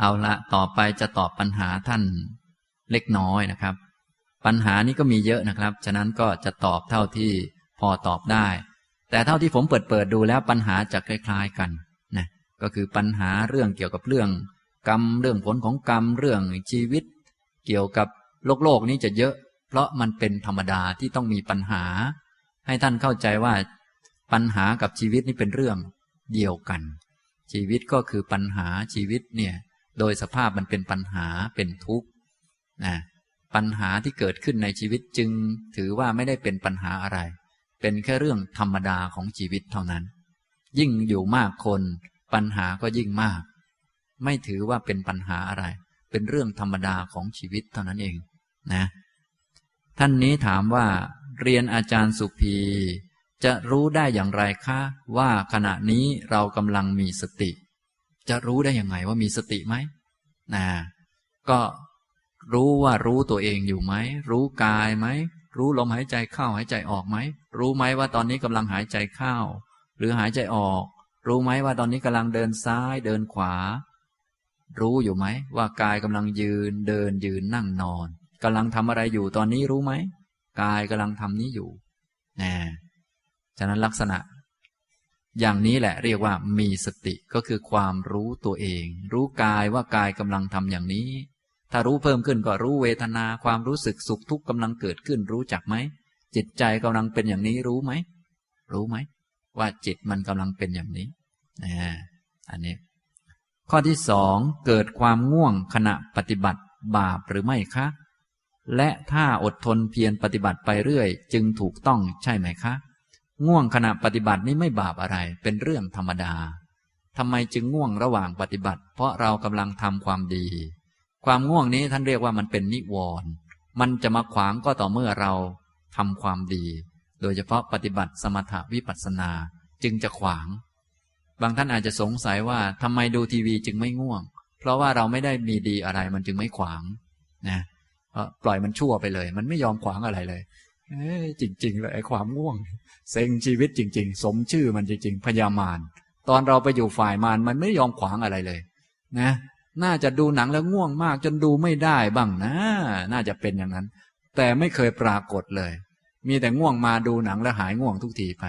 เอาละต่อไปจะตอบปัญหาท่านเล็กน้อยนะครับ ปัญหานี้ก็มีเยอะนะครับ ฉะนั้นก็จะตอบเท่าที่พอตอบได้ แต่เท่าที่ผมเปิดเปิดดูแล้วปัญหาจะคล้ายๆกันนะก็คือปัญหาเรื่องเกี่ยวกับเรื่อง กรรมเรื่องผลของกรรมเรื่องชีวิต เกี่ยวกับโลกโลกนี้จะเยอะ เพราะมันเป็นธรรมดาที่ต้องมีปัญหา ให้ท่านเข้าใจว่า ปัญหากับชีวิตนี่เป็นเรื่องเดียวกัน ชีวิตก็คือปัญหาชีวิตเนี่ย โดยสภาพมันเป็นปัญหาเป็นทุกข์นะปัญหาที่เกิดขึ้นในชีวิตจึงถือว่าไม่ได้เป็นปัญหาอะไร เป็นแค่เรื่องธรรมดาของชีวิตเท่านั้น ยิ่งอยู่มากคน ปัญหาก็ยิ่งมาก ไม่ถือว่าเป็นปัญหาอะไร เป็นเรื่องธรรมดาของชีวิตเท่านั้นเองนะ ท่านนี้ถามว่า เรียนอาจารย์สุภีจะรู้ได้อย่างไรคะ ว่าขณะนี้เรากำลังมีสติ จะรู้ได้ยังไงว่ามีสติไหมนะก็รู้ว่ารู้ตัวเองอยู่ไหม รู้กายไหม รู้ลมหายใจเข้าหายใจออกไหม รู้ไหมว่าตอนนี้กำลังหายใจเข้า หรือหายใจออก รู้ไหมว่าตอนนี้กำลังเดินซ้ายเดินขวา รู้อยู่ไหม ว่ากายกำลังยืนเดินยืนนั่งนอนกำลังทำอะไรอยู่ตอนนี้รู้ไหม กายกำลังทำนี้อยู่นะฉะนั้นลักษณะ อย่างนี้แหละเรียกว่ามีสติก็คือความรู้ตัวเอง รู้กายว่ากายกำลังทำอย่างนี้ ถ้ารู้เพิ่มขึ้นก็รู้เวทนาความรู้สึกสุขทุกข์กำลังเกิดขึ้นรู้จักไหม จิตใจกำลังเป็นอย่างนี้รู้ไหม รู้ไหม ว่าจิตมันกำลังเป็นอย่างนี้นะอันนี้ ข้อที่สองเกิดความง่วงขณะปฏิบัติบาปหรือไม่คะ และถ้าอดทนเพียรปฏิบัติไปเรื่อย จึงถูกต้องใช่ไหมคะ ง่วงขณะปฏิบัตินี่ไม่บาปอะไร เป็นเรื่องธรรมดาทำไมจึงง่วงระหว่างปฏิบัติ เพราะเรากำลังทำความดี ความง่วงนี้ท่านเรียกว่ามันเป็นนิวรณ์มันจะมาขวางก็ต่อเมื่อเราทำความดี โดยเฉพาะปฏิบัติสมถวิปัสสนาจึงจะขวาง บางท่านอาจจะสงสัยว่าทำไมดูทีวีจึงไม่ง่วง เพราะว่าเราไม่ได้มีดีอะไรมันจึงไม่ขวางนะปล่อยมันชั่วไปเลย มันไม่ยอมขวางอะไรเลย จริง ๆ เลยไอ้ความง่วง เซ็งชีวิตจริง ๆ สมชื่อมันจริง ๆ พยามารตอนเราไปอยู่ฝ่ายมารมันไม่ยอมขวางอะไรเลย นะ น่าจะดูหนังแล้วง่วงมากจนดูไม่ได้บ้างนะ น่าจะเป็นอย่างนั้น แต่ไม่เคยปรากฏเลย มีแต่ง่วงมาดูหนังแล้วหายง่วงทุกทีไป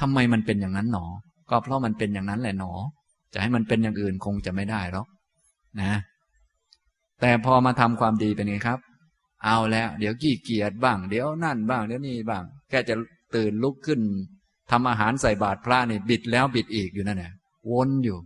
ทำไมมันเป็นอย่างนั้นหนอ ก็เพราะมันเป็นอย่างนั้นแหละหนอ จะให้มันเป็นอย่างอื่นคงจะไม่ได้หรอกนะ แต่พอมาทำความดีเป็นไงครับ เอาแล้ว เดี๋ยวขี้เกียจบ้าง เดี๋ยวนั่นบ้าง เดี๋ยวนี่บ้าง แค่จะตื่นลุกขึ้นทำอาหารใส่บาตรพระนี่บิดแล้วบิดอีกอยู่นั่นแหละวนอยู่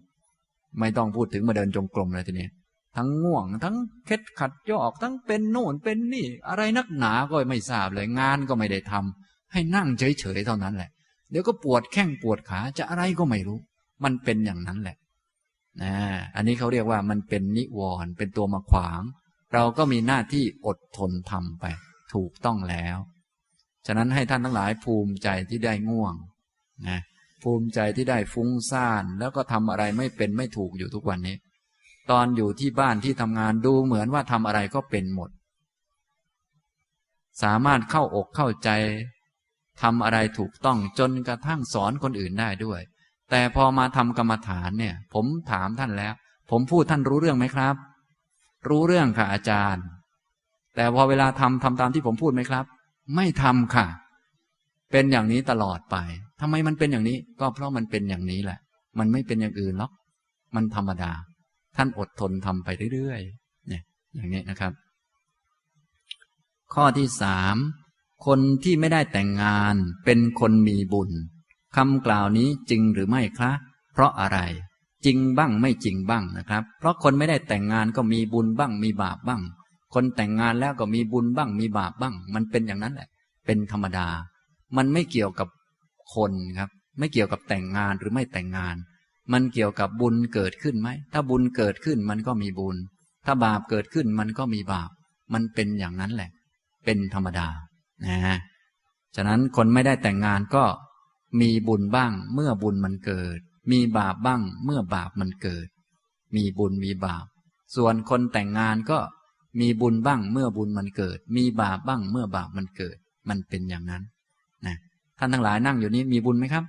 ไม่ต้องพูดถึงมาเดินจงกรมเลยทีนี้ ทั้งง่วง ทั้งเคล็ดขัดยอก ทั้งเป็นโน่นเป็นนี่ อะไรนักหนาก็ไม่ทราบเลยงานก็ไม่ได้ทำให้นั่งเฉยๆเท่านั้นแหละ เดี๋ยวก็ปวดแข้งปวดขาจะอะไรก็ไม่รู้ มันเป็นอย่างนั้นแหละนะอันนี้เขาเรียกว่ามันเป็นนิวรณ์เป็นตัวมาขวาง เราก็มีหน้าที่อดทนทำไป ถูกต้องแล้ว ฉะนั้นให้ท่านทั้งหลายภูมิใจที่ได้ง่วงนะภูมิใจที่ได้ฟุ้งซ่าน แล้วก็ทำอะไรไม่เป็นไม่ถูกอยู่ทุกวันนี้ ตอนอยู่ที่บ้านที่ทำงานดูเหมือนว่าทำอะไรก็เป็นหมด สามารถเข้าอกเข้าใจทำอะไรถูกต้องจนกระทั่งสอนคนอื่นได้ด้วย แต่พอมาทำกรรมฐานเนี่ย ผมถามท่านแล้ว ผมพูดท่านรู้เรื่องไหมครับ รู้เรื่องค่ะอาจารย์ แต่พอเวลาทำทำตามที่ผมพูดไหมครับ ไม่ทำค่ะ เป็นอย่างนี้ตลอดไปทำไมมันเป็นอย่างนี้ ก็เพราะมันเป็นอย่างนี้แหละ มันไม่เป็นอย่างอื่นหรอก มันธรรมดา ท่านอดทนทำไปเรื่อยๆ เนี่ย อย่างนี้นะครับ ข้อที่สามคนที่ไม่ได้แต่งงานเป็นคนมีบุญคำกล่าวนี้จริงหรือไม่คะ เพราะอะไร จริงบ้างไม่จริงบ้างนะครับ เพราะคนไม่ได้แต่งงานก็มีบุญบ้าง มีบาปบ้าง คนแต่งงานแล้วก็มีบุญบ้าง มีบาปบ้าง มันเป็นอย่างนั้นแหละ เป็นธรรมดา มันไม่เกี่ยวกับคนครับ ไม่เกี่ยวกับแต่งงานหรือไม่แต่งงาน มันเกี่ยวกับบุญเกิดขึ้นไหม ถ้าบุญเกิดขึ้นมันก็มีบุญ ถ้าบาปเกิดขึ้นมันก็มีบาป มันเป็นอย่างนั้นแหละ เป็นธรรมดา นะฮะฉะนั้นคนไม่ได้แต่งงานก็มีบุญบ้าง เมื่อบุญมันเกิด มีบาปบ้างเมื่อบาปมันเกิด มีบุญมีบาป ส่วนคนแต่งงานก็มีบุญบ้างเมื่อบุญมันเกิด มีบาปบ้างเมื่อบาปมันเกิด มันเป็นอย่างนั้นนะท่านทั้งหลายนั่งอยู่นี้มีบุญไหมครับ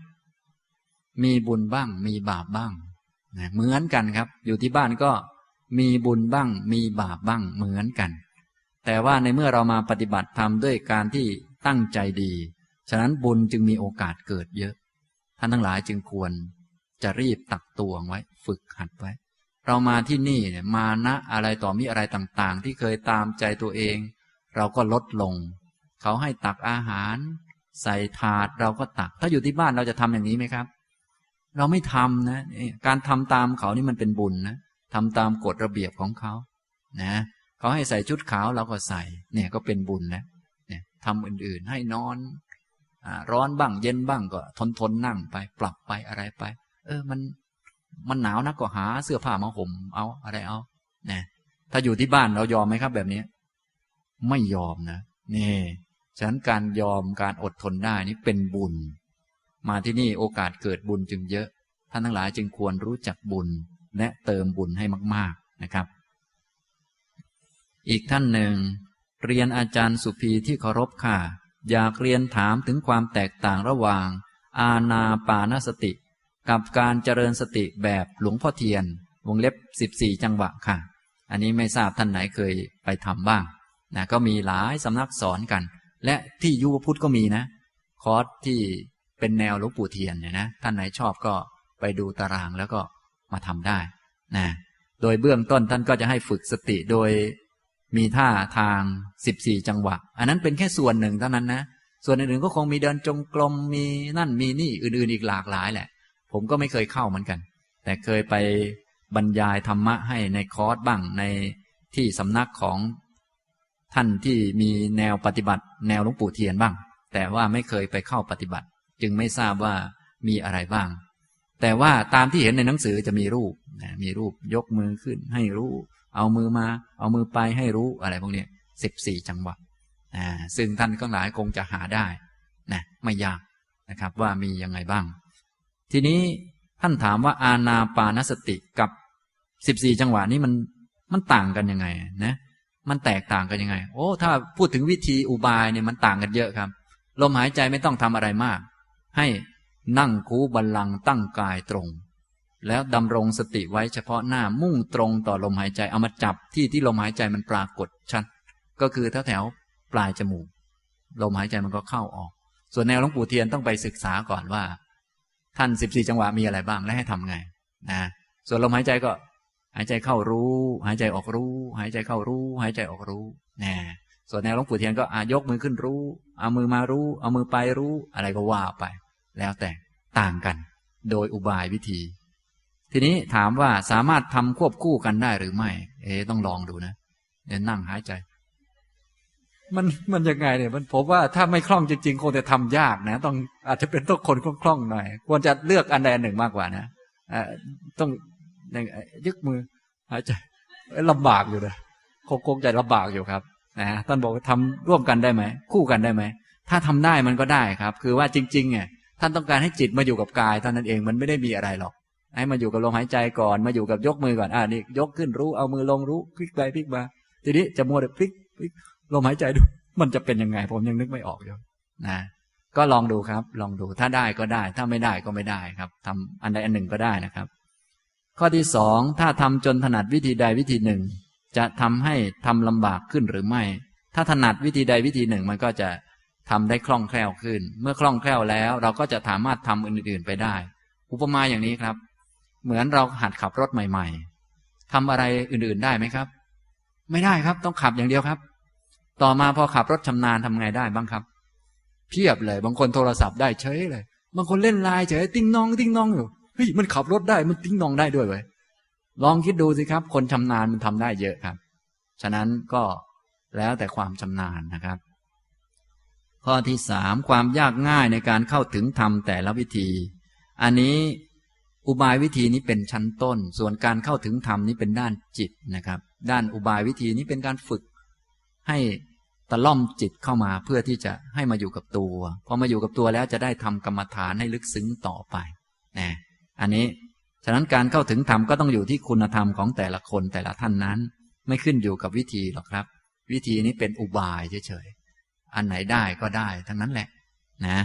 มีบุญบ้าง มีบาปบ้างนะเหมือนกันครับ อยู่ที่บ้านก็มีบุญบ้าง มีบาปบ้างเหมือนกัน แต่ว่าในเมื่อเรามาปฏิบัติธรรมด้วยการที่ตั้งใจดี ฉะนั้นบุญจึงมีโอกาสเกิดเยอะ ท่านทั้งหลายจึงควร จะรีบตักตวงไว้ ฝึกหัดไว้ เรามาที่นี่เนี่ยมานะอะไรต่อมีอะไรต่างๆ ที่เคยตามใจตัวเอง เราก็ลดลง เขาให้ตักอาหาร ใส่ถาดเราก็ตัก ถ้าอยู่ที่บ้านเราจะทำอย่างนี้ไหมครับ เราไม่ทำนะการทำตามเขานี่มันเป็นบุญนะทำตามกฎระเบียบของเขานะเขาให้ใส่ชุดขาวเราก็ใส่ เนี่ยก็เป็นบุญแล้วเนี่ยทำอื่นๆให้นอนอร้อนบ้างเย็นบ้างก็ทนทนนั่งไป ปรับไปอะไรไป เออมันมันหนาวนักก็หาเสื้อผ้ามาห่มเอาอะไรเอาเนี่ยถ้าอยู่ที่บ้านเรายอมไหมครับแบบนี้ ไม่ยอมนะนี่ฉะนั้นการยอมการอดทนได้นี่เป็นบุญ มาที่นี่โอกาสเกิดบุญจึงเยอะ ท่านทั้งหลายจึงควรรู้จักบุญและเติมบุญให้มาก ๆนะครับ อีกท่านหนึ่ง เรียนอาจารย์สุภีที่เคารพค่ะ อยากเรียนถามถึงความแตกต่างระหว่าง อาณาปานสติ กับการเจริญสติแบบหลวงพ่อเทียน วงเล็บสิบสี่จังหวะค่ะ อันนี้ไม่ทราบท่านไหนเคยไปทำบ้างนะก็มีหลายสำนักสอนกัน และที่ยุวพุทธก็มีนะ คอร์สที่เป็นแนวหลวงปู่เทียนเนี่ยนะท่านไหนชอบก็ไปดูตารางแล้วก็มาทำได้นะโดยเบื้องต้นท่านก็จะให้ฝึกสติโดยมีท่าทางสิบสี่จังหวะ อันนั้นเป็นแค่ส่วนหนึ่งเท่านั้นนะ ส่วนอื่นๆก็คงมีเดินจงกรมมีนั่นมีนี่อื่นๆอีกหลากหลายแหละ ผมก็ไม่เคยเข้าเหมือนกัน แต่เคยไปบรรยายธรรมะให้ในคอร์สบ้างในที่สำนักของท่านที่มีแนวปฏิบัติ แนวหลวงปู่เทียนบ้าง แต่ว่าไม่เคยไปเข้าปฏิบัติ จึงไม่ทราบว่ามีอะไรบ้าง แต่ว่าตามที่เห็นในหนังสือจะมีรูปนะมีรูปยกมือขึ้นให้รู้ เอามือมา เอามือไปให้รู้อะไรพวกนี้สิบสี่จังหวะซึ่งท่านก็หลายคงจะหาได้นะไม่ยากนะครับว่ามียังไงบ้าง ทีนี้ท่านถามว่าอาณาปานสติกับสิบสี่จังหวะนี้มันมันต่างกันยังไงนะ มันแตกต่างกันยังไง โอ้ถ้าพูดถึงวิธีอุบายเนี่ยมันต่างกันเยอะครับ ลมหายใจไม่ต้องทำอะไรมาก ให้นั่งคูบัลลังตั้งกายตรง แล้วดำรงสติไว้เฉพาะหน้ามุ่งตรงต่อลมหายใจเอามาจับที่ที่ลมหายใจมันปรากฏชัดก็คือแถวแถวปลายจมูก ลมหายใจมันก็เข้าออก ส่วนแนวหลวงปู่เทียนต้องไปศึกษาก่อนว่า ท่านสิบสี่จังหวะมีอะไรบ้างและให้ทำไงนะส่วนลมหายใจก็ หายใจเข้ารู้ หายใจออกรู้ หายใจเข้ารู้ หายใจออกรู้นะส่วนแนวหลวงปู่เทียนก็อายกมือขึ้นรู้ เอามือมารู้ เอามือไปรู้ อะไรก็ว่าไป แล้วแต่ต่างกัน โดยอุบายวิธี ทีนี้ถามว่าสามารถทำควบคู่กันได้หรือไม่ เอ๋ต้องลองดูนะเดี๋ยวนั่งหายใจ มันมันยังไงเนี่ยมันผมว่าถ้าไม่คล่องจริงๆคงจะทำยากนะ ต้องอาจจะเป็นต้องคนคล่องๆหน่อย ควรจะเลือกอันใดอันหนึ่งมากกว่านะต้องยึกมือหายใจลำบากอยู่เลยคงคงจลำบากอยู่ครับนะท่านบอกทำร่วมกันได้ไหมคู่กันได้ไหมถ้าทำได้มันก็ได้ครับ คือว่าจริงๆเนี่ยท่านต้องการให้จิตมาอยู่กับกายเท่านั้นเองมันไม่ได้มีอะไรหรอก ให้มาอยู่กับลมหายใจก่อนมาอยู่กับยกมือก่อนอ่านี่ยกขึ้นรู้เอามือลงรู้พลิกไปพลิกมา ทีนี้จะมัวแต่พลิกพลิก ลมหายใจดู มันจะเป็นยังไง ผมยังนึกไม่ออกอยู่นะก็ลองดูครับ ลองดูถ้าได้ก็ได้ ถ้าไม่ได้ก็ไม่ได้ครับทำอันใดอันหนึ่งก็ได้นะครับ ข้อที่สองถ้าทำจนถนัดวิธีใดวิธีหนึ่ง จะทำให้ทำลำบากขึ้นหรือไม่ ถ้าถนัดวิธีใดวิธีหนึ่ง มันก็จะทำได้คล่องแคล่วขึ้น เมื่อคล่องแคล่วแล้ว เราก็จะสามารถทำอื่น ๆไปได้ อุปมาอย่างนี้ครับ เหมือนเราหัดขับรถใหม่ ๆทำอะไรอื่นๆได้ไหมครับ ไม่ได้ครับ ต้องขับอย่างเดียวครับ ต่อมาพอขับรถชำนาญทำไงได้บ้างครับ เพียบเลย บางคนโทรศัพท์ได้เฉยเลย บางคนเล่นไลน์เฉยติ้งนองติ้งนองอยู่เฮ้ยมันขับรถได้มันติ้งนองได้ด้วยเว้ยลองคิดดูสิครับ คนชำนาญมันทำได้เยอะครับ ฉะนั้นก็แล้วแต่ความชำนาญนะครับ ข้อที่สามความยากง่ายในการเข้าถึงธรรมแต่ละวิธี อันนี้อุบายวิธีนี้เป็นชั้นต้น ส่วนการเข้าถึงธรรมนี้เป็นด้านจิตนะครับ ด้านอุบายวิธีนี้เป็นการฝึกให้ ตะล่อมจิตเข้ามาเพื่อที่จะให้มาอยู่กับตัวพอมาอยู่กับตัวแล้วจะได้ทำกรรมฐานให้ลึกซึ้งต่อไปนะอันนี้ฉะนั้นการเข้าถึงธรรมก็ต้องอยู่ที่คุณธรรมของแต่ละคนแต่ละท่านนั้น ไม่ขึ้นอยู่กับวิธีหรอกครับ วิธีนี้เป็นอุบายเฉยอันไหนได้ก็ได้ ทั้งนั้นแหละ นะ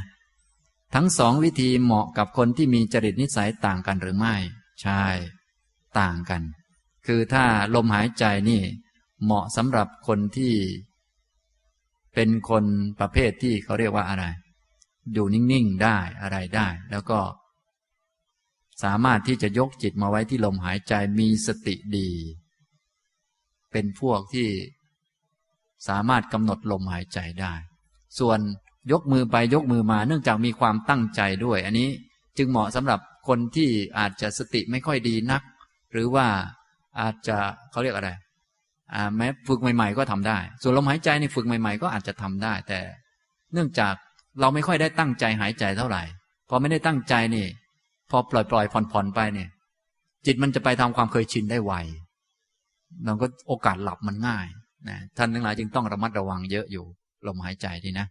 ทั้งสองวิธีเหมาะกับคนที่มีจริตนิสัยต่างกันหรือไม่ ใช่ ต่างกัน คือถ้าลมหายใจนี่ เหมาะสำหรับคนที่ เป็นคนประเภทที่เขาเรียกว่าอะไร อยู่นิ่งๆได้อะไรได้ แล้วก็ สามารถที่จะยกจิตมาไว้ที่ลมหายใจมีสติดี เป็นพวกที่สามารถกำหนดลมหายใจได้ ส่วนยกมือไปยกมือมา เนื่องจากมีความตั้งใจด้วย อันนี้จึงเหมาะสำหรับคนที่อาจจะสติไม่ค่อยดีนัก หรือว่าอาจจะเขาเรียกอะไรอ่า แม้ฝึกใหม่ ๆ ก็ทำได้ ส่วนลมหายใจนี่ฝึกใหม่ ๆ ก็อาจจะทำได้ แต่ เนื่องจากเราไม่ค่อยได้ตั้งใจหายใจเท่าไหร่พอไม่ได้ตั้งใจนี่ พอปล่อยปล่อยผ่อนผ่อนไปเนี่ย จิตมันจะไปทำความเคยชินได้ไวเราก็โอกาสหลับมันง่ายนะท่านทั้งหลายจึงต้องระมัดระวังเยอะอยู่ลมหายใจนี่นะ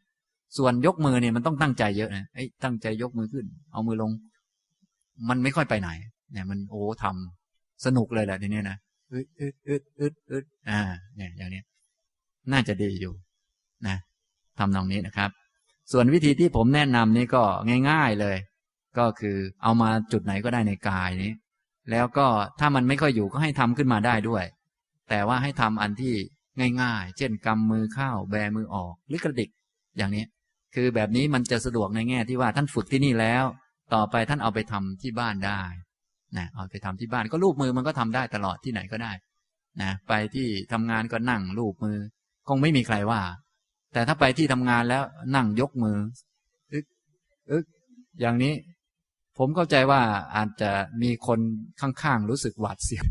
ส่วนยกมือเนี่ยมันต้องตั้งใจเยอะนะอตั้งใจยกมือขึ้น เอามือลง มันไม่ค่อยไปไหนเนี่ยมันโอ้ทำสนุกเลยแหละทีนี้นะ อึดอึดอึดอึดอึดอ่าเนี่ยอย่างนี้น่าจะดีอยู่นะทำตรงนี้นะครับ ส่วนวิธีที่ผมแนะนำนี่ก็ง่าย ๆเลย ก็คือเอามาจุดไหนก็ได้ในกายนี้ แล้วก็ถ้ามันไม่ค่อยอยู่ก็ให้ทำขึ้นมาได้ด้วย แต่ว่าให้ทำอันที่ง่ายๆ เช่นกำมือเข้าแบมือออกหรือกระดิก อย่างนี้ คือแบบนี้มันจะสะดวกในแง่ที่ว่าท่านฝึกที่นี่แล้ว ต่อไปท่านเอาไปทำที่บ้านได้ นะเอาไปทำที่บ้านก็รูปมือมันก็ทำได้ตลอดที่ไหนก็ได้นะไปที่ทำงานก็นั่งรูปมือ คงไม่มีใครว่า แต่ถ้าไปที่ทำงานแล้วนั่งยกมืออึกอึกอย่างนี้ ผมเข้าใจว่าอาจจะมีคนข้างๆรู้สึกหวาดเสียว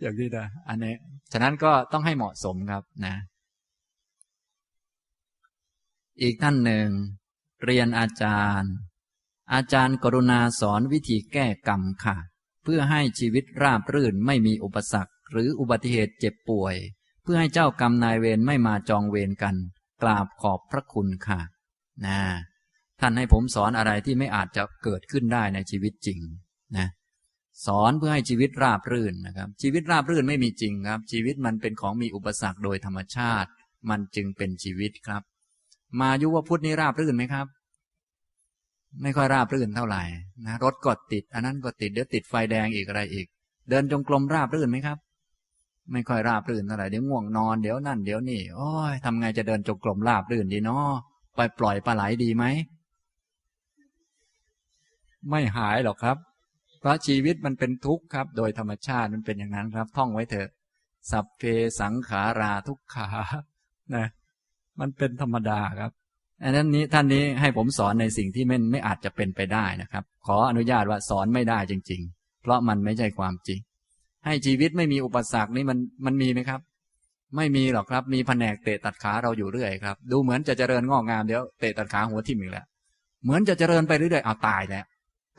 อย่างนี้นะอันนี้ฉะนั้นก็ต้องให้เหมาะสมครับนะ อีกท่านหนึ่ง เรียนอาจารย์ อาจารย์กรุณาสอนวิธีแก้กรรมค่ะ พื่อให้ชีวิตราบรื่นไม่มีอุปสรรค หรืออุบัติเหตุเจ็บป่วย เพื่อให้เจ้ากรรมนายเวรไม่มาจองเวรกัน กราบขอบพระคุณค่ะนะท่านให้ผมสอนอะไรที่ไม่อาจจะเกิดขึ้นได้ในชีวิตจริงนะสอนเพื่อให้ชีวิตราบรื่นนะครับ ชีวิตราบรื่นไม่มีจริงครับ ชีวิตมันเป็นของมีอุปสรรคโดยธรรมชาติ มันจึงเป็นชีวิตครับ มายุวพุทธนี่ราบรื่นไหมครับ ไม่ค่อยราบรื่นเท่าไหร่นะรถก็ติด อันนั้นก็ติดเดี๋ยวติดไฟแดงอีกอะไรอีก เดินจงกรมราบรื่นไหมครับ ไม่ค่อยราบรื่นเท่าไหร่เดี๋ยวง่วงนอนเดี๋ยวนั่นเดี๋ยวนี่โอ้ยทำไงจะเดินจงกรมราบรื่นดีเนาะไปปล่อยปลาไหลดีไหมไม่หายหรอกครับ เพราะชีวิตมันเป็นทุกข์ครับ โดยธรรมชาติมันเป็นอย่างนั้นครับ ท่องไว้เถอะ สัพเพสังขาราทุกขานะ มันเป็นธรรมดาครับ อันนั้นนี้ท่านนี้ให้ผมสอนในสิ่งที่ไม่ไม่อาจจะเป็นไปได้นะครับ ขออนุญาตว่าสอนไม่ได้จริง ๆ เพราะมันไม่ใช่ความจริง ให้ชีวิตไม่มีอุปสรรคนี่มันมันมีไหมครับ ไม่มีหรอกครับ มีแผนกเตะตัดขาเราอยู่เรื่อยครับ ดูเหมือนจะเจริญงอกงามเดี๋ยวเตะตัดขาหัวทิ่มอีกแล้ว เหมือนจะเจริญไปเรื่อยๆเอาตายแล้ว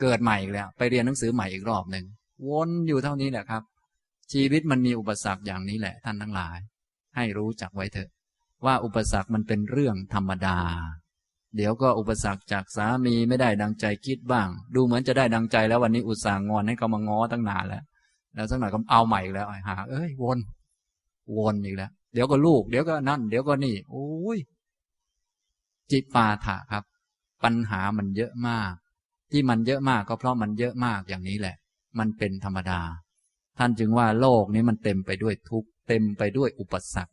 เกิดใหม่อีกแล้ว ไปเรียนหนังสือใหม่อีกรอบหนึ่งวนอยู่เท่านี้แหละครับ ชีวิตมันมีอุปสรรคอย่างนี้แหละ ท่านทั้งหลาย ให้รู้จักไว้เถอะ ว่าอุปสรรคมันเป็นเรื่องธรรมดา เดี๋ยวก็อุปสรรคจากสามีไม่ได้ดังใจคิดบ้าง ดูเหมือนจะได้ดังใจแล้ววันนี้อุตส่าห์งอนให้เขามาง้อตั้งนานแล้ว แล้วสักหน่อยก็เอาใหม่อีกแล้วหา เอ้ยวน วนอีกแล้ว เดี๋ยวก็ลูก เดี๋ยวก็นั่น เดี๋ยวก็นี่โอ้ยจิปาถะครับ ปัญหามันเยอะมาก ที่มันเยอะมากก็เพราะมันเยอะมากอย่างนี้แหละ มันเป็นธรรมดา ท่านจึงว่าโลกนี้มันเต็มไปด้วยทุกข์เต็มไปด้วยอุปสรรค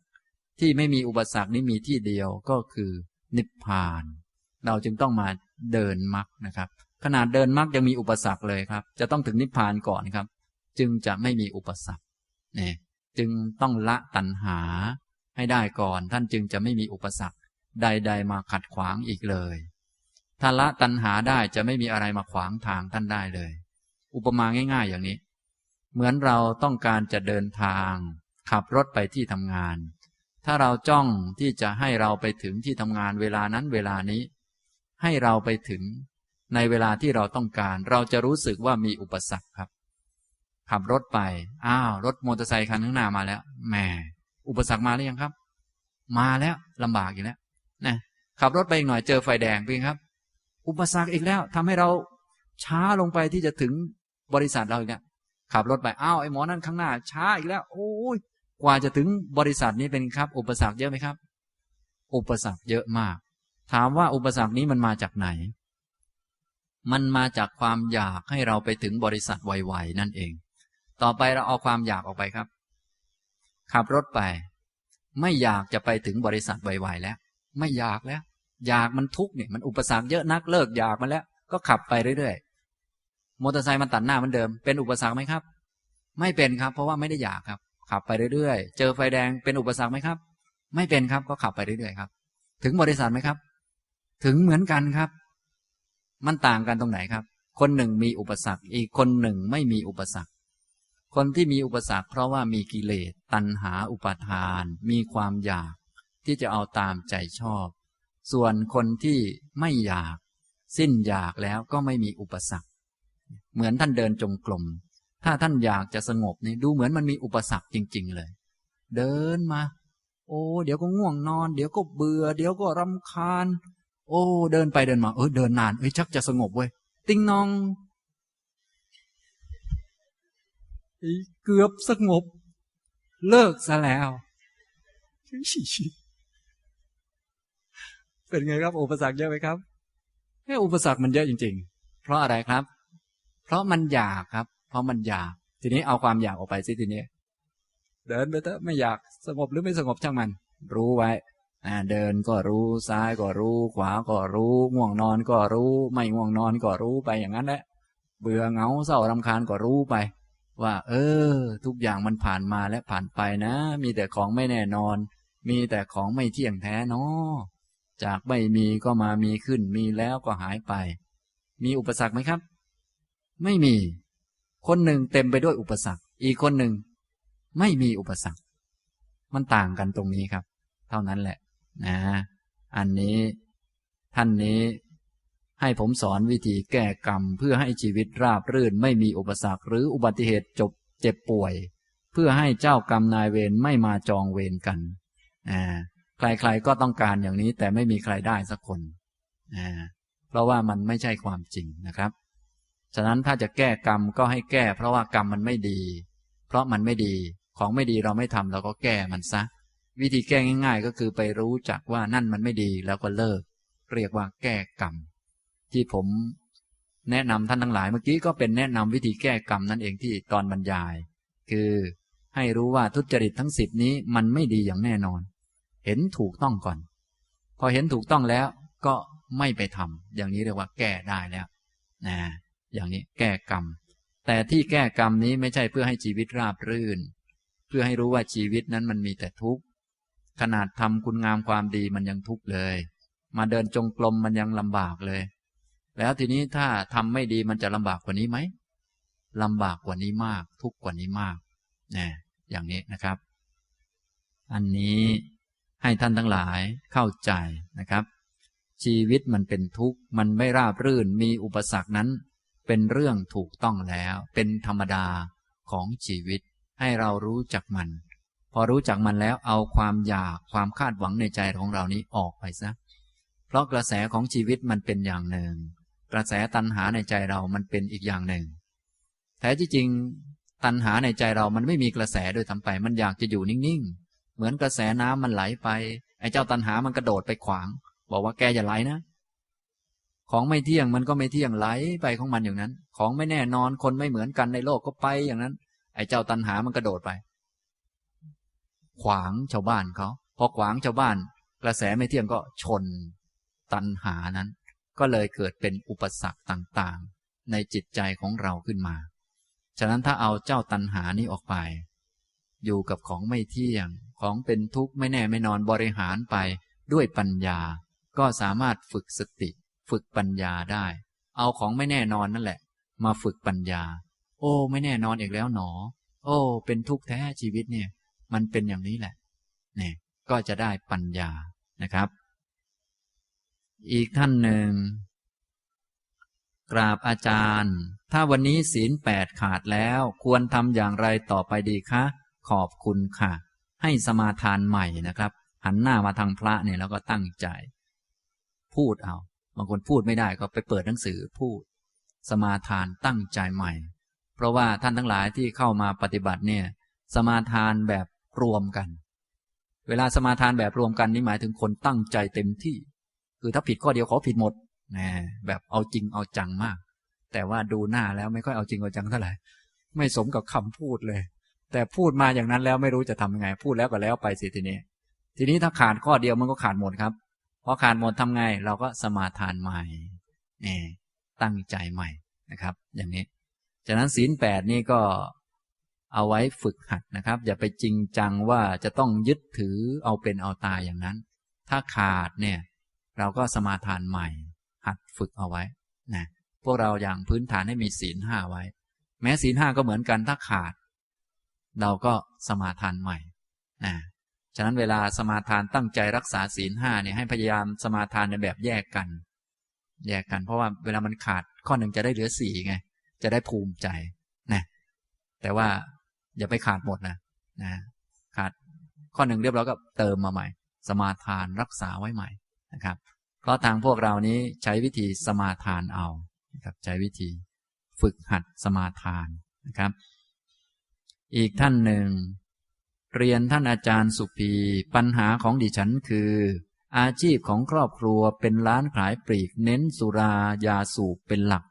ที่ไม่มีอุปสรรคนี้มีที่เดียวก็คือนิพพาน เราจึงต้องมาเดินมรรคนะครับ ขนาดเดินมรรคยังมีอุปสรรคเลยครับ จะต้องถึงนิพพานก่อนครับ จึงจะไม่มีอุปสรรคเนี่ยจึงต้องละตัณหาให้ได้ก่อน ท่านจึงจะไม่มีอุปสรรคใด ๆ มาขัดขวางอีกเลย ถ้าละตัณหาได้จะไม่มีอะไรมาขวางทางท่านได้เลย อุปมาง่าย ๆ อย่างนี้ เหมือนเราต้องการจะเดินทาง ขับรถไปที่ทำงาน ถ้าเราจ้องที่จะให้เราไปถึงที่ทำงานเวลานั้นเวลานี้ ให้เราไปถึงในเวลาที่เราต้องการ เราจะรู้สึกว่ามีอุปสรรคครับ ขับรถไป อ้าว รถมอเตอร์ไซค์คันข้างหน้ามาแล้วแหมอุปสรรคมาหรือยังครับ มาแล้วลำบากอีกแล้วนะขับรถไปอีกหน่อยเจอไฟแดงเพียงครับ อุปสรรคอีกแล้วทำให้เราช้าลงไปที่จะถึงบริษัทเราอีกแล้วขับรถไปอ้าวไอ้หมอนั่นข้างหน้า ช้าอีกแล้ว โอ้ย กว่าจะถึงบริษัทนี้เป็นครับ อุปสรรคเยอะไหมครับ อุปสรรคเยอะมาก ถามว่าอุปสรรคนี้มันมาจากไหน มันมาจากความอยากให้เราไปถึงบริษัทไวๆนั่นเอง ต่อไปเราเอาความอยากออกไปครับ ขับรถไป ไม่อยากจะไปถึงบริษัทไวๆแล้ว ไม่อยากแล้ว อยากมันทุกเนี่ยมันอุปสรรคเยอะนักเลิกอยากมันแล้ว ก็ขับไปเรื่อยๆมอเตอร์ไซค์มันตัดหน้ามันเดิมเป็นอุปสรรคไหมครับ ไม่เป็นครับ เพราะว่าไม่ได้อยากครับ ขับไปเรื่อยๆ เจอไฟแดงเป็นอุปสรรคไหมครับ ไม่เป็นครับก็ขับไปเรื่อยๆครับ ถึงบริษัทไหมครับ ถึงเหมือนกันครับ มันต่างกันตรงไหนครับ คนหนึ่งมีอุปสรรค อีกคนหนึ่งไม่มีอุปสรรค คนที่มีอุปสรรค เพราะว่ามีกิเลสตัณหาอุปาทาน มีความอยาก ที่จะเอาตามใจชอบ ส่วนคนที่ไม่อยาก สิ้นอยากแล้วก็ไม่มีอุปสรรค เหมือนท่านเดินจงกรม ถ้าท่านอยากจะสงบนี่ดูเหมือนมันมีอุปสรรคจริง ๆ เลย เดินมา โอ้เดี๋ยวก็ง่วงนอน เดี๋ยวก็เบื่อ เดี๋ยวก็รำคาญ โอ้เดินไปเดินมา เออเดินนานเอ้ยชักจะสงบเว้ยติ้งนองเกือบสงบ เลิกซะแล้ว เป็นไงครับ อุปสรรคเยอะไหมครับแค่อุปสรรคมันเยอะจริง ๆ เพราะอะไรครับ เพราะมันอยากครับ เพราะมันอยาก ทีนี้เอาความอยากออกไปสิทีนี้ เดินไปเถอะไม่อยากสงบหรือไม่สงบช่างมัน รู้ไว้อ่าเดินก็รู้ซ้ายก็รู้ ขวาก็รู้ง่วงนอนก็รู้ ไม่ง่วงนอนก็รู้ไปอย่างนั้นแหละเบื่อเหงาเศร้ารำคาญก็รู้ไป ว่า เออ ทุกอย่างมันผ่านมาและผ่านไปนะ มีแต่ของไม่แน่นอน มีแต่ของไม่เที่ยงแท้เนาะจากไม่มีก็มามีขึ้นมีแล้วก็หายไป มีอุปสรรคไหมครับ ไม่มี คนหนึ่งเต็มไปด้วยอุปสรรค อีกคนหนึ่งไม่มีอุปสรรค มันต่างกันตรงนี้ครับ เท่านั้นแหละ นะ อันนี้ท่านนี้ให้ผมสอนวิธีแก้กรรม เพื่อให้ชีวิตราบรื่นไม่มีอุปสรรค หรืออุบัติเหตุจบเจ็บป่วย เพื่อให้เจ้ากรรมนายเวรไม่มาจองเวรกันอ่าใครๆก็ต้องการอย่างนี้แต่ไม่มีใครได้สักคนอ่าเพราะว่ามันไม่ใช่ความจริงนะครับ ฉะนั้นถ้าจะแก้กรรมก็ให้แก้ เพราะว่ากรรมมันไม่ดี เพราะมันไม่ดี ของไม่ดีเราไม่ทำเราก็แก้มันซะ วิธีแก้ง่าย ๆ ก็คือไปรู้จักว่านั่นมันไม่ดีแล้วก็เลิก เรียกว่าแก้กรรม ที่ผมแนะนำท่านทั้งหลายเมื่อกี้ก็เป็นแนะนำวิธีแก้กรรมนั่นเองที่ตอนบรรยาย คือให้รู้ว่าทุจริตทั้งสิบนี้มันไม่ดีอย่างแน่นอน เห็นถูกต้องก่อน พอเห็นถูกต้องแล้วก็ไม่ไปทำอย่างนี้เรียกว่าแก้ได้แล้วนะ อย่างนี้แก้กรรม แต่ที่แก้กรรมนี้ไม่ใช่เพื่อให้ชีวิตราบรื่น เพื่อให้รู้ว่าชีวิตนั้นมันมีแต่ทุกข์ขนาดทำคุณงามความดีมันยังทุกข์เลย มาเดินจงกรมมันยังลำบากเลย แล้วทีนี้ถ้าทำไม่ดีมันจะลำบากกว่านี้ไหมลำบากกว่านี้มาก ทุกข์กว่านี้มากนะอย่างนี้นะครับ อันนี้ให้ท่านทั้งหลายเข้าใจนะครับ ชีวิตมันเป็นทุกข์มันไม่ราบรื่นมีอุปสรรคนั้น เป็นเรื่องถูกต้องแล้ว เป็นธรรมดาของชีวิต ให้เรารู้จักมัน พอรู้จักมันแล้วเอาความอยากความคาดหวังในใจของเรานี้ออกไปซะเพราะกระแสของชีวิตมันเป็นอย่างหนึ่ง กระแสตัณหาในใจเรามันเป็นอีกอย่างหนึ่งแท้ที่จริงตัณหาในใจเรามันไม่มีกระแสโดยทำไป มันอยากจะอยู่นิ่งๆ เหมือนกระแสน้ำมันไหลไป ไอ้เจ้าตัณหามันกระโดดไปขวาง บอกว่าแกอย่าไหลนะ ของไม่เที่ยงมันก็ไม่เที่ยงไหลไปของมันอย่างนั้น ของไม่แน่นอนคนไม่เหมือนกันในโลกก็ไปอย่างนั้น ไอ้เจ้าตัณหามันกระโดดไป ขวางชาวบ้านเขาพอขวางชาวบ้าน กระแสไม่เที่ยงก็ชน ตัณหานั้น ก็เลยเกิดเป็นอุปสรรคต่างๆ ในจิตใจของเราขึ้นมา ฉะนั้นถ้าเอาเจ้าตัณหานี้ออกไป อยู่กับของไม่เที่ยงของเป็นทุกข์ไม่แน่ไม่นอนบริหารไปด้วยปัญญา ก็สามารถฝึกสติ ฝึกปัญญาได้ เอาของไม่แน่นอนนั่นแหละ มาฝึกปัญญา โอ้ ไม่แน่นอนอีกแล้วหนอ โอ้ เป็นทุกข์แท้ชีวิตเนี่ย มันเป็นอย่างนี้แหละเนี่ยก็จะได้ปัญญานะครับ อีกท่านหนึ่ง กราบอาจารย์ ถ้าวันนี้ศีลแปดขาดแล้วควรทำอย่างไรต่อไปดีคะ ขอบคุณค่ะ ให้สมาทานใหม่นะครับ หันหน้ามาทางพระเนี่ยแล้วก็ตั้งใจ พูดเอา บางคนพูดไม่ได้ก็ไปเปิดหนังสือพูด สมาทานตั้งใจใหม่ เพราะว่าท่านทั้งหลายที่เข้ามาปฏิบัติเนี่ย สมาทานแบบรวมกัน เวลาสมาทานแบบรวมกันนี่หมายถึงคนตั้งใจเต็มที่ คือถ้าผิดข้อเดียวขอผิดหมดนะแบบเอาจริงเอาจังมาก แต่ว่าดูหน้าแล้วไม่ค่อยเอาจริงเอาจังเท่าไหร่ไม่สมกับคำพูดเลย แต่พูดมาอย่างนั้นแล้วไม่รู้จะทำยังไง พูดแล้วก็แล้วไปสิทีนี้ ทีนี้ถ้าขาดข้อเดียวมันก็ขาดหมดครับ พอขาดหมดทำไงเราก็สมาทานใหม่นี่ตั้งใจใหม่นะครับ อย่างนี้ ฉะนั้นศีลแปดนี่ก็เอาไว้ฝึกหัดนะครับ อย่าไปจริงจังว่าจะต้องยึดถือเอาเป็นเอาตายอย่างนั้น ถ้าขาดเนี่ย เราก็สมาทานใหม่ หัดฝึกเอาไว้นะพวกเราอย่างพื้นฐานให้มีศีลห้าไว้ แม้ศีลห้าก็เหมือนกันถ้าขาด เราก็สมาทานใหม่นะ ฉะนั้นเวลาสมาทานตั้งใจรักษาศีลห้าเนี่ยให้พยายามสมาทานในแบบแยกกัน แยกกันเพราะว่าเวลามันขาดข้อหนึ่งจะได้เหลือสี่ไง จะได้ภูมิใจนะแต่ว่าอย่าไปขาดหมดนะนะขาดข้อหนึ่งเรียบร้อยก็เติมมาใหม่ สมาทานรักษาไว้ใหม่นะครับ เพราะทางพวกเรานี้ใช้วิธีสมาทานเอาครับใช้วิธีฝึกหัดสมาทานนะครับ อีกท่านหนึ่ง เรียนท่านอาจารย์สุพีปัญหาของดิฉันคือ อาชีพของครอบครัวเป็นร้านขายปลีกเน้นสุรายาสูบเป็นหลัก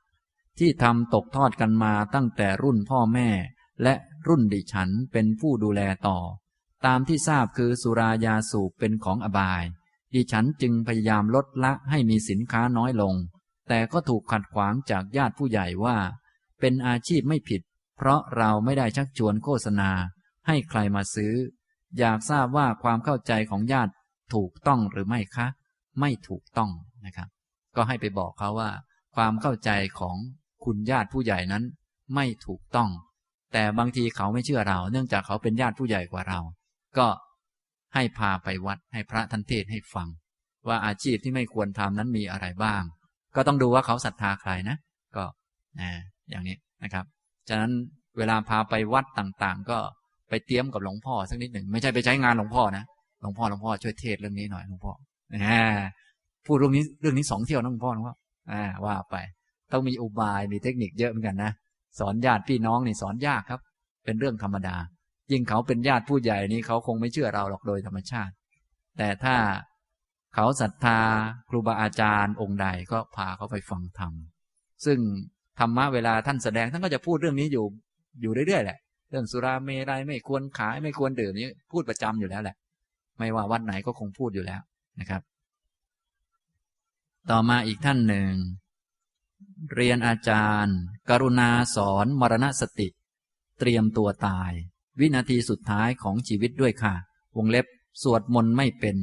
ที่ทำตกทอดกันมาตั้งแต่รุ่นพ่อแม่ และรุ่นดิฉันเป็นผู้ดูแลต่อ ตามที่ทราบคือสุรายาสูบเป็นของอบาย ดิฉันจึงพยายามลดละให้มีสินค้าน้อยลง แต่ก็ถูกขัดขวางจากญาติผู้ใหญ่ว่า เป็นอาชีพไม่ผิด เพราะเราไม่ได้ชักชวนโฆษณา ให้ใครมาซื้อ อยากทราบว่าความเข้าใจของญาติถูกต้องหรือไม่คะ ไม่ถูกต้องนะครับ ก็ให้ไปบอกเขาว่า ความเข้าใจของคุณญาติผู้ใหญ่นั้น ไม่ถูกต้อง แต่บางทีเขาไม่เชื่อเรา เนื่องจากเขาเป็นญาติผู้ใหญ่กว่าเรา ก็ให้พาไปวัดให้พระทันเทศให้ฟัง ว่าอาชีพที่ไม่ควรทำนั้นมีอะไรบ้าง ก็ต้องดูว่าเขาศรัทธาใครนะ ก็นะอย่างนี้นะครับ ฉะนั้นเวลาพาไปวัดต่างๆ ก็ ไปเตรียมกับหลวงพ่อสักนิดหนึ่งไม่ใช่ไปใช้งานหลวงพ่อนะหลวงพ่อหลวงพ่อช่วยเทศเรื่องนี้หน่อยหลวงพ่อนะพูดเรื่องนี้เรื่องนี้สองเที่ยวนะหลวงพ่อหลวงพ่ออ่าว่าไป ต้องมีอุบายมีเทคนิคเยอะเหมือนกันนะสอนญาติพี่น้องนี่สอนยากครับ เป็นเรื่องธรรมดา ยิ่งเขาเป็นญาติผู้ใหญ่นี่เขาคงไม่เชื่อเราหรอกโดยธรรมชาติ แต่ถ้าเขาศรัทธาครูบาอาจารย์องค์ใดก็พาเขาไปฟังธรรมซึ่งธรรมะเวลาท่านแสดงท่านก็จะพูดเรื่องนี้อยู่อยู่เรื่อยๆแหละ เรื่องสุราเมรัยไม่ควรขายไม่ควรดื่มนี้พูดประจำอยู่แล้วแหละ ไม่ว่าวัดไหนก็คงพูดอยู่แล้วนะครับ ต่อมาอีกท่านหนึ่ง เรียนอาจารย์ กรุณาสอนมรณสติ เตรียมตัวตาย วินาทีสุดท้ายของชีวิตด้วยค่ะ วงเล็บสวดมนต์ไม่เป็น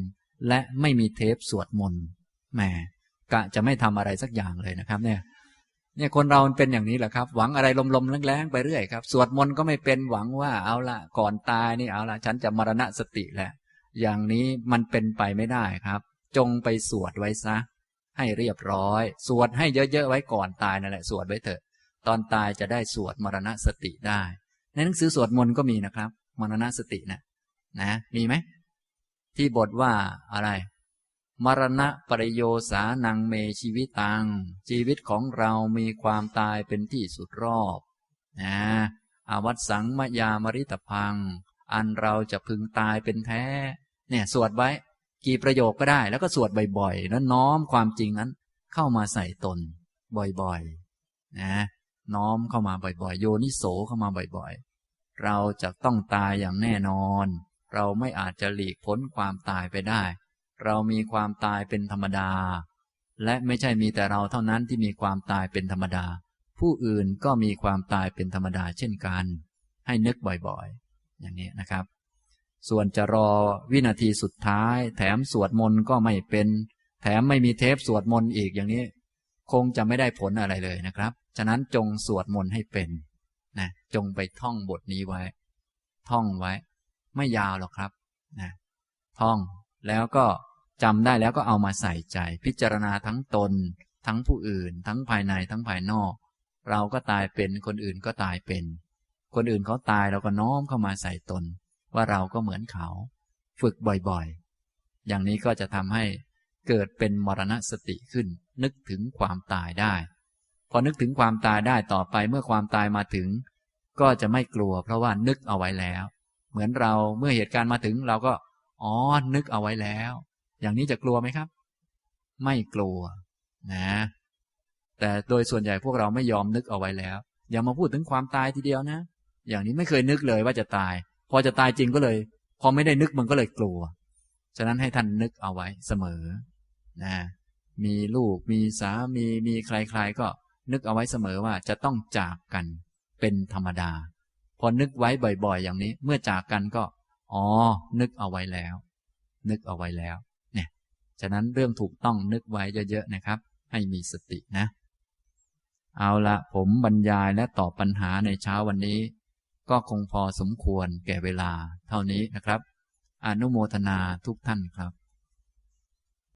และไม่มีเทปสวดมนต์แหมกะจะไม่ทำอะไรสักอย่างเลยนะครับ เนี่ย เนี่ยคนเราเป็นอย่างนี้แหละครับ หวังอะไรลมๆแรงๆไปเรื่อยครับ สวดมนต์ก็ไม่เป็นหวังว่าเอาละก่อนตายนี่เอาละฉันจะมรณะสติแหละอย่างนี้มันเป็นไปไม่ได้ครับ จงไปสวดไว้ซะ ให้เรียบร้อย สวดให้เยอะๆไว้ก่อนตายนั่นแหละสวดไว้เถอะ ตอนตายจะได้สวดมรณะสติได้ ในหนังสือสวดมนต์ก็มีนะครับ มรณะสตินะนะ มีไหมที่บทว่าอะไร มรณะปริโยสานังเมชีวิตัง ชีวิตของเรามีความตายเป็นที่สุดรอบนะอาวัตสังมยามริตพัง อันเราจะพึงตายเป็นแท้ เนี่ยสวดไว้ กี่ประโยคก็ได้ แล้วก็สวดบ่อยๆ แล้วน้อมความจริงนั้น เข้ามาใส่ตน บ่อยๆ นะ น้อมเข้ามาบ่อยๆ โยนิโสเข้ามาบ่อยๆ เราจะต้องตายอย่างแน่นอน เราไม่อาจจะหลีกพ้นความตายไปได้ เรามีความตายเป็นธรรมดา และไม่ใช่มีแต่เราเท่านั้นที่มีความตายเป็นธรรมดา ผู้อื่นก็มีความตายเป็นธรรมดาเช่นกัน ให้นึกบ่อยๆ อย่างนี้นะครับ ส่วนจะรอวินาทีสุดท้าย แถมสวดมนต์ก็ไม่เป็น แถมไม่มีเทปสวดมนต์อีกอย่างนี้ คงจะไม่ได้ผลอะไรเลยนะครับ ฉะนั้นจงสวดมนต์ให้เป็นนะจงไปท่องบทนี้ไว้ ท่องไว้ ไม่ยาวหรอกครับนะท่อง แล้วก็จำได้แล้วก็เอามาใส่ใจ พิจารณาทั้งตน ทั้งผู้อื่น ทั้งภายในทั้งภายนอก เราก็ตายเป็นคนอื่นก็ตายเป็น คนอื่นเขาตายเราก็น้อมเข้ามาใส่ตน ว่าเราก็เหมือนเขา ฝึกบ่อยๆ อย่างนี้ก็จะทำให้เกิดเป็นมรณสติขึ้น นึกถึงความตายได้ พอนึกถึงความตายได้ต่อไปเมื่อความตายมาถึง ก็จะไม่กลัว เพราะว่านึกเอาไว้แล้ว เหมือนเราเมื่อเหตุการณ์มาถึงเราก็ อ๋อ นึกเอาไว้แล้ว อย่างนี้จะกลัวไหมครับ ไม่กลัว นะ แต่โดยส่วนใหญ่พวกเราไม่ยอมนึกเอาไว้แล้ว อย่ามาพูดถึงความตายทีเดียวนะ อย่างนี้ไม่เคยนึกเลยว่าจะตาย พอจะตายจริงก็เลย พอไม่ได้นึกมันก็เลยกลัว ฉะนั้นให้ท่านนึกเอาไว้เสมอ นะ มีลูก มีสามี มีใครๆก็นึกเอาไว้เสมอว่าจะต้องจากกัน เป็นธรรมดา พอนึกไว้บ่อย ๆ อย่างนี้ เมื่อจากกันก็ อ๋อ นึกเอาไว้แล้ว นึกเอาไว้แล้ว เนี่ย ฉะนั้นเรื่องถูกต้องนึกไว้เยอะๆนะครับ ให้มีสตินะ เอาละผมบรรยายและตอบปัญหาในเช้าวันนี้ ก็คงพอสมควรแก่เวลาเท่านี้นะครับ อนุโมทนาทุกท่านครับ